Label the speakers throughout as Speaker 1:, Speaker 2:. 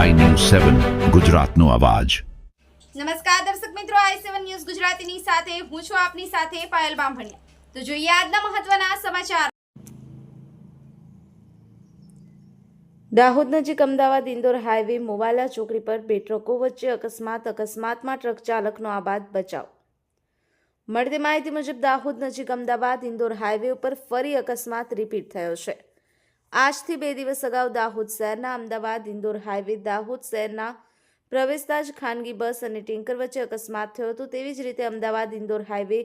Speaker 1: સેવન ગુજરાતનો અવાજ.
Speaker 2: નમસ્કાર દર્શક મિત્રો આઈ સેવન ન્યૂઝ ગુજરાતીની સાથે હું છું આપની સાથે પાયલ બામભણિયા. તો જોઈએ આજના મહત્વના સમાચાર. દાહોદ નજીક અમદાવાદ ઇન્દોર હાઈવે મોવાલા ચોકડી પર બે ટ્રકો વચ્ચે અકસ્માત અકસ્માતમાં ટ્રક ચાલકનો આબાદ બચાવ. મળતી માહિતી મુજબ દાહોદ નજીક અમદાવાદ ઇન્દોર હાઈવે ઉપર ફરી અકસ્માત રિપીટ થયો છે. આજથી બે દિવસ અગાઉ દાહોદ શહેરના અમદાવાદ, ઇન્દોર હાઈવે, દાહોદ શહેરના પ્રવેશતા જ ખાનગી બસ અને ટેન્કર વચ્ચે અકસ્માત થયો હતો. તેવી જ રીતે અમદાવાદ, ઇન્દોર હાઈવે,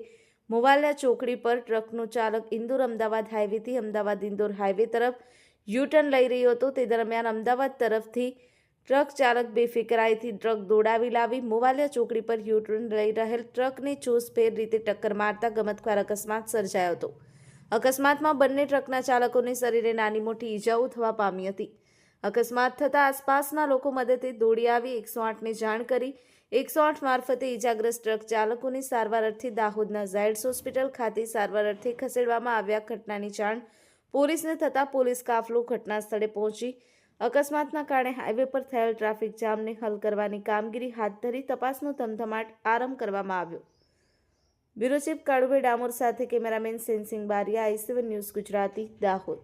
Speaker 2: મોવાલિયા ચોકડી પર ટ્રકનો ચાલક ઇન્દોર અમદાવાદ હાઈવેથી અમદાવાદ, ઇન્દોર હાઈવે તરફ યુટર્ન લઈ રહ્યો હતો. તે દરમિયાન અમદાવાદ તરફથી ટ્રક ચાલક બેફિકરાઈથી ટ્રક દોડાવી લાવી મોવાલિયા ચોકડી પર યુટર્ન લઈ રહેલ ટ્રકને ચોસફેર રીતે ટક્કર મારતા ગમતવાર અકસ્માત સર્જાયો હતો. અકસ્માતમાં બંને ટ્રકના ચાલકોને શરીરે નાની મોટી ઈજાઓ થવા પામી હતી. અકસ્માત થતાં આસપાસના લોકો મદદે દોડી આવી એકસો આઠને જાણ કરી. એકસો આઠ મારફતે ઇજાગ્રસ્ત ટ્રક ચાલકોની સારવાર અર્થે દાહોદના ઝાયડ્સ હોસ્પિટલ ખાતે સારવાર અર્થે ખસેડવામાં આવ્યા ઘટનાની જાણ પોલીસને થતાં પોલીસ કાફલો ઘટના સ્થળે પહોંચી. અકસ્માતના કારણે હાઈવે પર થયેલ ટ્રાફિક જામને હલ કરવાની કામગીરી હાથ ધરી તપાસનો ધમધમાટ આરંભ કરવામાં આવ્યો. બ્યુરો ચીફ કાળુભાઈ ડામોર સાથે cameraman sensing Bariya I seven news Gujarati Dahod.